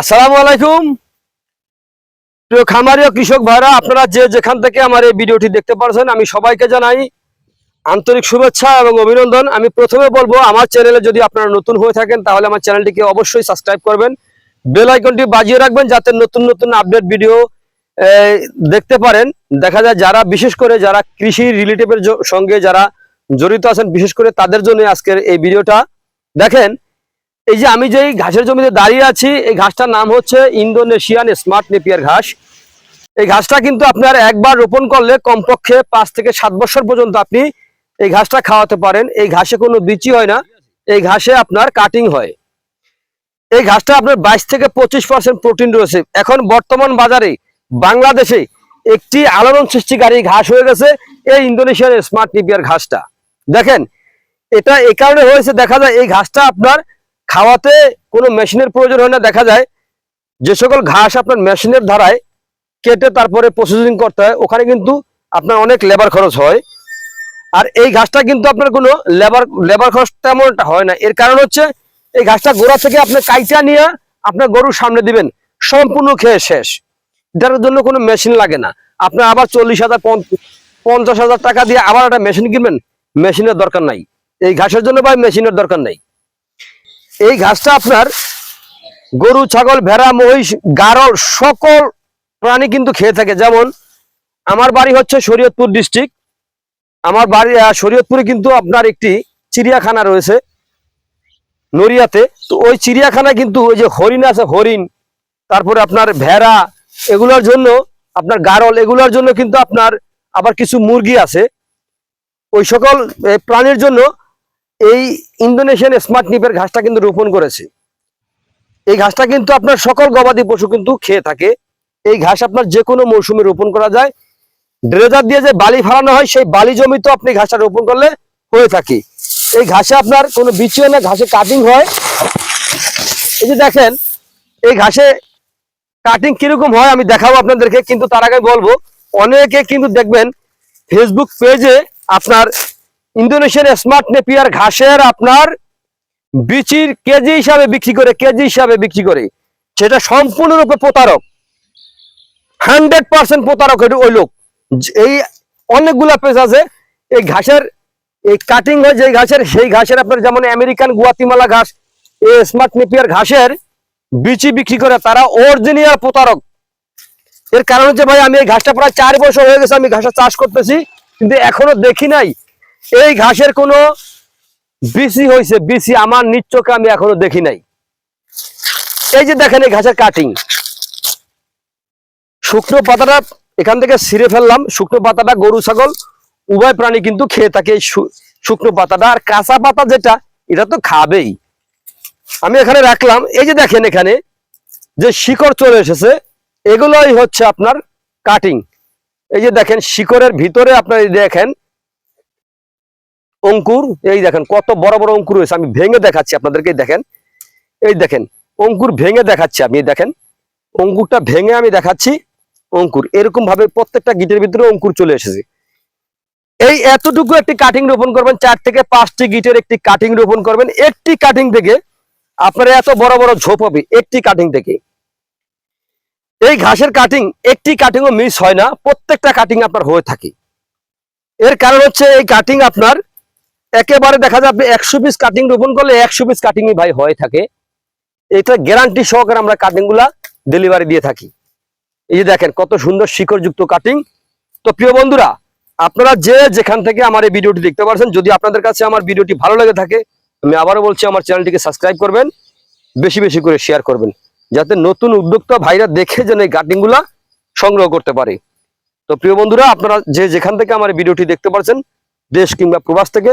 আসসালামু আলাইকুম। প্রিয় খামারি ও কৃষক ভাইরা, আপনারা যে যেখান থেকে আমার এই ভিডিওটি দেখতে পারছেন, আমি সবাইকে জানাই আন্তরিক শুভেচ্ছা এবং অভিনন্দন। আমি প্রথমে বলব, আমার চ্যানেলে যদি আপনারা নতুন হয়ে থাকেন, তাহলে আমার চ্যানেলটিকে অবশ্যই সাবস্ক্রাইব করবেন। বেল আইকনটি বাজিয়ে রাখবেন, যাতে নতুন নতুন আপডেট ভিডিও দেখতে পারেন। দেখা যায়, যারা বিশেষ করে যারা কৃষি রিলেটিভের সঙ্গে যারা জড়িত আছেন, বিশেষ করে তাদের জন্য আজকের এই ভিডিওটা। দেখেন এই যে আমি যেই ঘাসের জমিতে দাঁড়িয়ে আছি, এই ঘাসটার নাম হচ্ছে ইন্দোনেশিয়ান স্মার্ট নেপিয়ার ঘাস। এই ঘাসটা কিন্তু আপনার একবার রোপণ করলে কমপক্ষে পাঁচ থেকে সাত বছর পর্যন্ত আপনি এই ঘাসটা খাওয়াতে পারেন। এই ঘাসে কোনো বিচি হয় না, এই ঘাসে আপনার কাটিং হয়। এই ঘাসটা আপনার বাইশ থেকে পঁচিশ পার্সেন্ট প্রোটিন রয়েছে। এখন বর্তমান বাজারে বাংলাদেশে একটি আলোড়ন সৃষ্টিকারী ঘাস হয়ে গেছে এই ইন্দোনেশিয়ার স্মার্ট নেপিয়ার ঘাসটা। দেখেন, এটা এই কারণে হয়েছে, দেখা যায় এই ঘাসটা আপনার খাওয়াতে কোনো মেশিনের প্রয়োজন হয় না, দেখা যায় যে সকল ঘাস আপনার মেশিনের ধারায় কেটে তারপরে প্রসেসিং করতে হয়, ওখানে কিন্তু আপনার অনেক লেবার খরচ হয়। আর এই ঘাসটা কিন্তু আপনার কোনো লেবার লেবার খরচ তেমন একটা হয় না। এর কারণ হচ্ছে এই ঘাসটা গোড়া থেকে আপনি কাইটা নিয়ে আপনার গরুর সামনে দিবেন, সম্পূর্ণ খেয়ে শেষ। এটার জন্য কোনো মেশিন লাগে না। আপনার আবার চল্লিশ হাজার পঞ্চাশ হাজার টাকা দিয়ে আবার একটা মেশিন কিনবেন মেশিনের দরকার নাই। এই ঘাসের জন্য ভাই মেশিনের দরকার নাই। এই ঘাসটা আপনার গরু, ছাগল, ভেড়া, মহিষ, গারল সকল প্রাণী কিন্তু খেয়ে থাকে। যেমন আমার বাড়ি হচ্ছে শরীয়তপুর ডিস্ট্রিক্ট। আমার বাড়ি শরীয়তপুরে কিন্তু আপনার একটি চিড়িয়াখানা রয়েছে নড়িয়াতে। তো ওই চিড়িয়াখানায় কিন্তু ওই যে হরিণ আছে, হরিণ, তারপরে আপনার ভেড়া, এগুলোর জন্য আপনার গারল, এগুলোর জন্য কিন্তু আপনার আবার কিছু মুরগি আছে। ওই সকল প্রাণীর জন্য এই ইন্দোনেশিয়ান স্মার্ট নিপের ঘাসটা কিন্তু রোপণ করেছে। এই ঘাসটা কিন্তু আপনার সকল গবাদি পশু কিন্তু খেয়ে থাকে। এই ঘাস আপনার যে কোনো মৌসুমে রোপণ করা যায়। ড্রেজার দিয়ে যে বালি ফালানো হয়, সেই বালি জমিতেও আপনি ঘাসটা রোপণ করলে হয়ে থাকে। এই ঘাসে আপনার কোনো বিচিও না, ঘাসে কাটিং হয়। এই যে দেখেন, এই ঘাসে কাটিং কীরকম হয় আমি দেখাবো আপনাদেরকে, কিন্তু তার আগে বলব, অনেকে কিন্তু দেখবেন ফেসবুক পেজে আপনার ইন্দোনেশিয়ান স্মার্ট নেপিয়ার ঘাসের আপনার বিচির কেজি হিসাবে বিক্রি করে, কেজি হিসাবে বিক্রি করে। সেটা সম্পূর্ণরূপে প্রতারক। হান্ড্রেড পার্সেন্ট প্রতারক ওই লোক। এই অনেকগুলা পেজ আছে, এই ঘাসের, এই কাটিং হয় যে ঘাসের, সেই ঘাসের আপনার যেমন আমেরিকান গুয়াতিমালা ঘাস, এই স্মার্ট নেপিয়ার ঘাসের বিচি বিক্রি করে তারা অরিজিনাল প্রতারক। এর কারণ হচ্ছে ভাই, আমি এই ঘাসটা প্রায় চার বছর হয়ে গেছে, আমি ঘাসটা চাষ করতেছি, কিন্তু এখনও দেখি নাই এই ঘাসের কোনো বিসি হয়েছে বিসি আমার নিচ্চকে আমি এখনও দেখি নাই। এই যে দেখেন এই ঘাসের কাটিং শুকনো পাতাটা এখান থেকে ছিঁড়ে ফেললাম। শুকনো পাতাটা গরু, ছাগল, উভয় প্রাণী কিন্তু খেয়ে থাকে শুকনো পাতাটা। আর কাঁচা পাতা যেটা, এটা তো খাবেই। আমি এখানে রাখলাম। এই যে দেখেন এখানে যে শিকড় চলে এসেছে, এগুলোই হচ্ছে আপনার কাটিং এই যে দেখেন, শিকড়ের ভিতরে আপনার দেখেন অঙ্কুর, এই দেখেন কত বড় বড় অঙ্কুর রয়েছে, আমি ভেঙে দেখাচ্ছি আপনাদেরকে দেখেন, এই দেখেন, অঙ্কুর ভেঙে দেখাচ্ছি আমি দেখেন, অঙ্কুরটা ভেঙে আমি দেখাচ্ছি, অঙ্কুর এরকম ভাবে প্রত্যেকটা গিটের ভিতরে অঙ্কুর চলে এসেছে। এই এতটুকু একটি কাটিং রোপণ করবেন, চার থেকে পাঁচটি গিটের একটি কাটিং রোপণ করবেন, একটি কাটিং থেকে আপনার এত বড় বড় ঝোপ হবে, একটি কাটিং থেকে। এই ঘাসের কাটিং একটি কাটিংও মিস হয় না, প্রত্যেকটা কাটিং আপনার হয়ে থাকে। এর কারণ হচ্ছে এই কাটিং আপনার একেবারে দেখা যায় আপনি একশো পিস কাটিং রোপণ করলে একশো পিস কাটিংই ভাই হয়ে থাকে। এটা গ্যারান্টি সহকারে আমরা কাটিংগুলা ডেলিভারি দিয়ে থাকি। এই যে দেখেন কত সুন্দর শিকড়যুক্ত কাটিং তো প্রিয় বন্ধুরা, আপনারা যে যেখান থেকে আমার এই ভিডিওটি দেখতে পারছেন, যদি আপনাদের কাছে আমার ভিডিওটি ভালো লেগে থাকে, আমি আবারও বলছি আমার চ্যানেলটিকে সাবস্ক্রাইব করবেন, বেশি বেশি করে শেয়ার করবেন, যাতে নতুন উদ্যোক্তা ভাইরা দেখে যেন এই কাটিংগুলা সংগ্রহ করতে পারে। তো প্রিয় বন্ধুরা, আপনারা যে যেখান থেকে আমার ভিডিওটি দেখতে পারছেন, দেশ কিংবা প্রবাস থেকে